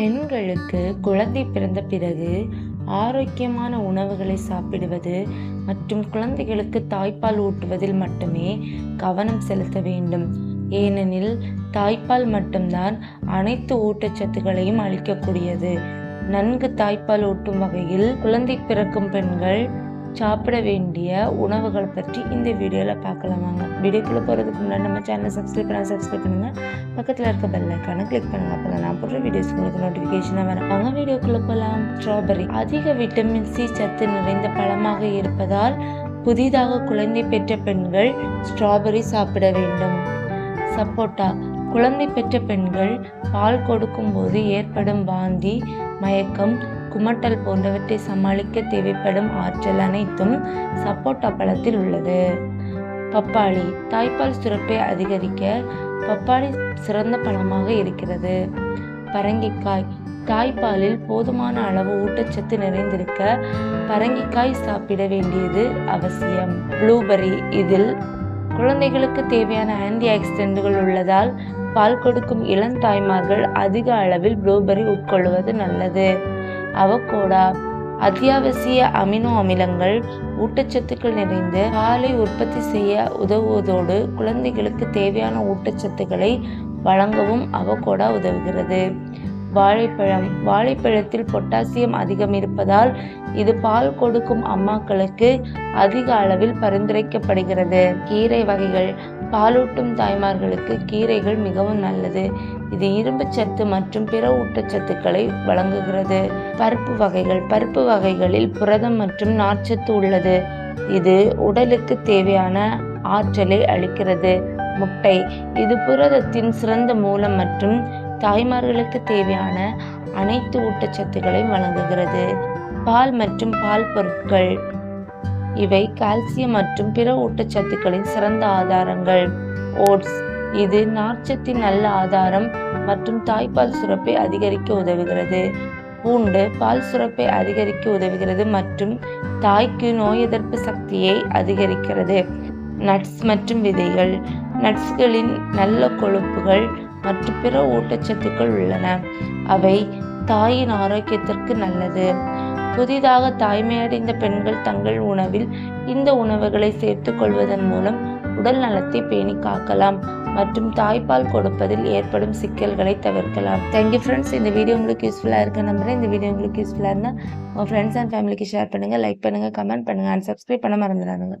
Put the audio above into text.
பெண்களுக்கு குழந்தை பிறந்த பிறகு ஆரோக்கியமான உணவுகளை சாப்பிடுவது மற்றும் குழந்தைகளுக்கு தாய்ப்பால் ஊட்டுவதில் மட்டுமே கவனம் செலுத்த வேண்டும். ஏனெனில் தாய்ப்பால் மட்டும்தான் அனைத்து ஊட்டச்சத்துக்களையும் அளிக்கக்கூடியது. நன்கு தாய்ப்பால் ஊட்டும் வகையில் குழந்தை பிறக்கும் பெண்கள் சாப்பிட வேண்டிய உணவுகள் பற்றி இந்த வீடியோவில் பார்க்கலாம் வாங்க. வீடியோக்குள்ளே போகிறதுக்கு முன்னாடி நம்ம சேனலை சப்ஸ்கிரைப் பண்ண சப்ஸ்கிரைப் பண்ணுங்கள் பக்கத்தில் இருக்க பெல்லைக்கான கிளிக் பண்ணுங்கள் அப்போ நான் போடுற வீடியோஸ் உங்களுக்கு நோட்டிஃபிகேஷனாக வரும். வாங்க வீடியோக்குள்ளே போகலாம் ஸ்ட்ராபெரி அதிக விட்டமின் சி சத்து நிறைந்த பழமாக இருப்பதால் புதிதாக குழந்தை பெற்ற பெண்கள் ஸ்ட்ராபெரி சாப்பிட வேண்டும். சப்போட்டா. குழந்தை பெற்ற பெண்கள் பால் கொடுக்கும்போது ஏற்படும் வாந்தி மயக்கம் குமட்டல் போன்றவற்றை சமாளிக்க தேவைப்படும் ஆற்றல் அனைத்தும் சப்போட்டா பழத்தில் உள்ளது. பப்பாளி தாய்ப்பால் சுரப்பை அதிகரிக்க பப்பாளி சிறந்த பழமாக இருக்கிறது. பரங்கிக்காய் தாய்ப்பாலில் போதுமான அளவு ஊட்டச்சத்து நிறைந்திருக்க பரங்கிக்காய் சாப்பிட வேண்டியது அவசியம். ப்ளூபெர்ரி இதில் குழந்தைகளுக்கு தேவையான ஆன்டி ஆக்சிடென்ட்கள் உள்ளதால் பால் கொடுக்கும் இளம் தாய்மார்கள் அதிக அளவில் ப்ளூபெர்ரி உட்கொள்வது நல்லது. அவகோடா அத்தியாவசிய அமினோ அமிலங்கள் ஊட்டச்சத்துக்கள் நிறைந்து பாலை உற்பத்தி செய்ய உதவுவதோடு குழந்தைகளுக்கு தேவையான ஊட்டச்சத்துக்களை வழங்கவும் அவகோடா உதவுகிறது. வாழைப்பழம். வாழைப்பழத்தில் பொட்டாசியம் அதிகம் இருப்பதால் இது பால் கொடுக்கும் அம்மாக்களுக்கு அதிக அளவில் பரிந்துரைக்கப்படுகிறது. கீரை வகைகள். பாலூட்டும் தாய்மார்களுக்கு கீரைகள் மிகவும் நல்லது. இது இரும்பு சத்து மற்றும் பிற ஊட்டச்சத்துக்களை வழங்குகிறது. பருப்பு வகைகள். பருப்பு வகைகளில் புரதம் மற்றும் நார்ச்சத்து உள்ளது. இது உடலுக்கு தேவையான ஆற்றலை அளிக்கிறது. முட்டை. இது புரதத்தின் சிறந்த மூலம் மற்றும் தாய்மார்களுக்கு தேவையான அனைத்து ஊட்டச்சத்துக்களையும் வழங்குகிறது. பால் மற்றும் பால் பொருட்கள். இவை கால்சியம் மற்றும் பிற ஊட்டச்சத்துக்களின் சிறந்த ஆதாரங்கள். ஓட்ஸ் இது நார்ச்சத்தின் நல்ல ஆதாரம் மற்றும் தாய்ப்பால் சுரப்பை அதிகரிக்க உதவுகிறது. பூண்டு பால் சுரப்பை அதிகரிக்க உதவுகிறது மற்றும் தாய்க்கு நோய் எதிர்ப்பு சக்தியை அதிகரிக்கிறது. நட்ஸ் மற்றும் விதைகள். நட்ஸ்களின் நல்ல கொழுப்புகள் மற்றும் பிற ஊட்டச்சத்துக்கள் உள்ளன. அவை தாயின் ஆரோக்கியத்திற்கு நல்லது. புதிதாக தாய்மையடைந்த பெண்கள் தங்கள் உணவில் இந்த உணவுகளை சேர்த்துக் கொள்வதன் மூலம் உடல் நலத்தை பேணி காக்கலாம் மற்றும் தாய்ப்பால் கொடுப்பதில் ஏற்படும் சிக்கல்களை தவிர்க்கலாம். தேங்க்யூ ஃப்ரெண்ட்ஸ் இந்த வீடியோ உங்களுக்கு யூஸ்ஃபுல்லாக இருக்க நம்புறேன். இந்த வீடியோ உங்களுக்கு யூஸ்ஃபுல்லாக இருந்தால் உங்கள் ஃப்ரெண்ட்ஸ் அண்ட் ஃபேமிலிக்கு ஷேர் பண்ணுங்கள் லைக் பண்ணுங்கள் கமெண்ட் பண்ணுங்கள் அண்ட் சப்ஸ்கிரைப் பண்ண மறந்துடாதுங்க.